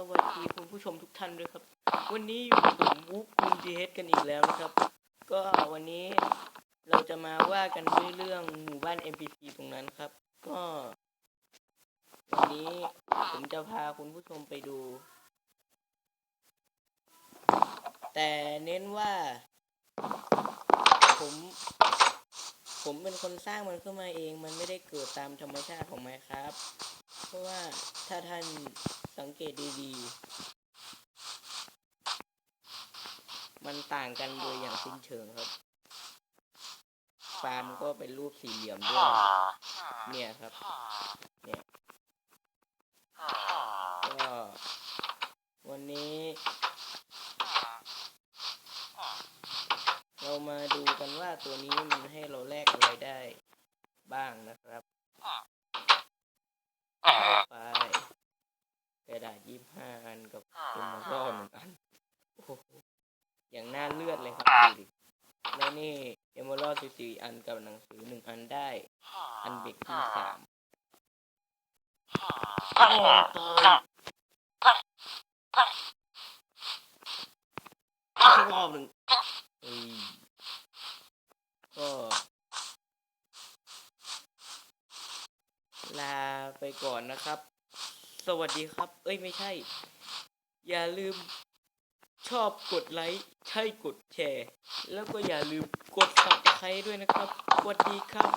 สวัสดีคุณผู้ชมทุกท่านด้วยครับ วันนี้อยู่กับผมวูฟคุณดีเฮดกันอีกแล้วนะครับ ก็วันนี้เราจะมาว่ากันด้วยเรื่องหมู่บ้าน NPC ตรงนั้นครับ ก็ วันนี้ผมจะพาคุณผู้ชมไปดู แต่เน้นว่า ผม ผมเป็นคนสร้างมันขึ้นมาเอง มันไม่ได้เกิดตามธรรมชาติของมันครับ เพราะว่าถ้าท่าน สังเกตดีๆ มันต่างกันโดยอย่างสิ้นเชิงครับ ฟาร์มก็เป็นรูปสี่เหลี่ยมด้วย เนี่ยครับ เนี่ย ก็ วันนี้ เรามาดูกันว่าตัวนี้มันให้เราแลกอะไรได้บ้างนะครับ เข้าไปกระดาษยี่ ห้าอันกับเป็นมารอดหนึ่งอันโอ้โหอย่างน่าเลือดเลยครับดูดิแล้วนี่เอมอรอดสิบสี่อันกับหนังสือหนึ่งอันได้ อันเบรกที่สามโอ้ตายอีกรอบหนึ่งเอ้ยก็ลาไปก่อนนะครับ สวัสดีครับ เอ้ยไม่ใช่ อย่าลืมชอบกดไลค์ ใช่กดแชร์ แล้วก็อย่าลืมกดติดตามด้วยนะครับ สวัสดีครับ